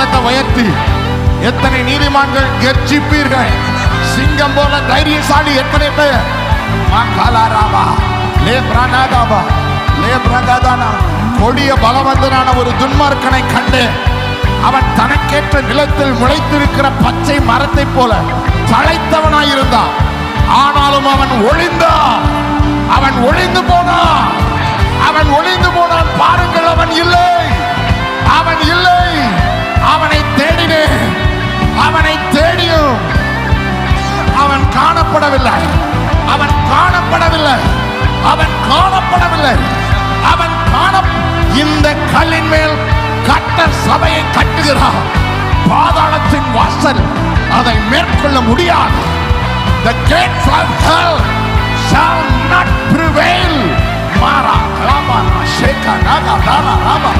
சத்தத்தை உயர்த்தி. எத்தனை நீதிமான்கள் கர்ஜிப்பீர்கள் சிங்கம் போல தைரியசாலி எத்தனை பேர்? மகாலாராபா லே பிராணாதாபா. லே பிரகாதானா கொடிய பலவந்தனான ஒரு துன்மார்க்கனை கண்டு அவன் தனக்கேற்ற நிலத்தில் முளைத்திருக்கிற பச்சை மரத்தை போல தழைத்தவனாயிருந்தான் ஆனாலும் அவன் ஒளிந்தான். அவன் ஒளிந்து போனான். அவன் ஒளிந்து போனான். பாருங்கள். சபையை பாதாளத்தின் வாசல் அதை மேற்கொள்ள முடியாது. The gates of hell shall not prevail. Mara, Rama, Sheka, Naga, Dala, Rama.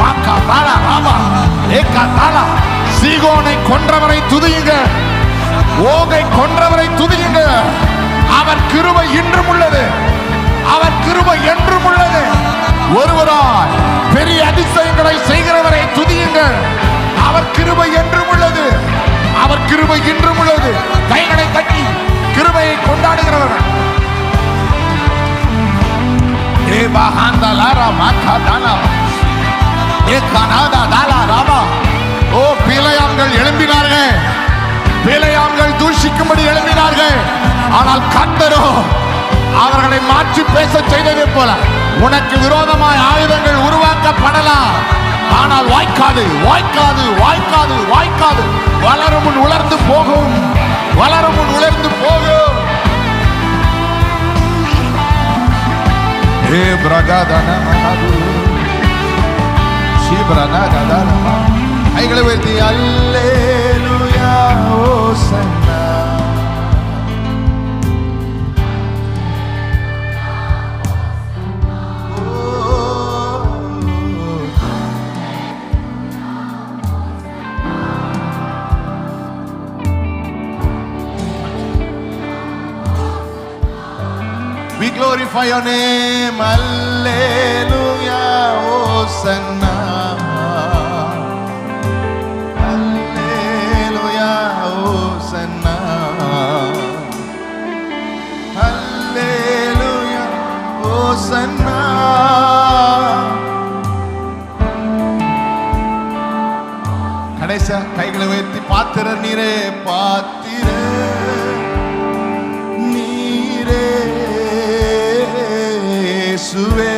Maka Dala Rama Eka Dala சீகோனை கொன்றவரை துதியுங்க. ஓகை கொன்றவரை துதியுங்க. அவர் கிருபை இன்றும் உள்ளது. அவர் கிருபை என்றும் உள்ளது. ஒருவராய் பெரிய அதிசயங்களை செய்கிறவரை துதியுங்கள். அவர் கிருபை என்றும் உள்ளது. அவர் கிருபை இன்றும் உள்ளது. கைகளை கட்டி கிருபையை கொண்டாடுகிறவர். ஏ ஏ தாலா ஓ பிழையாம்கள் எழும்பினார்கள். பிழையாம்கள் தூஷிக்கும்படி எழும்பினார்கள். ஆனால் கர்த்தரோ அவர்களை மாற்றி பேச செய்ததே போல. உனக்கு விரோதமாய் ஆயுதங்கள் உருவாக்கப்படலாம். ஆனால் வாய்க்காது வாய்க்காது வாய்க்காது வாய்க்காது. வளரும் முன் உலர்ந்து போகும். வளரும் முன் உலர்ந்து போகும். ஏ பிரகாதன மகாது சீபரனகதனமா. கைகளை உயர்த்தி அல்லே. We glorify your name, Hallelujah, Hosanna. Hallelujah, Hosanna. Hallelujah, Hosanna. கடைசியா கைகளை உயர்த்தி பாத்திர நீரே பாத்திர நீரே இயேசுவே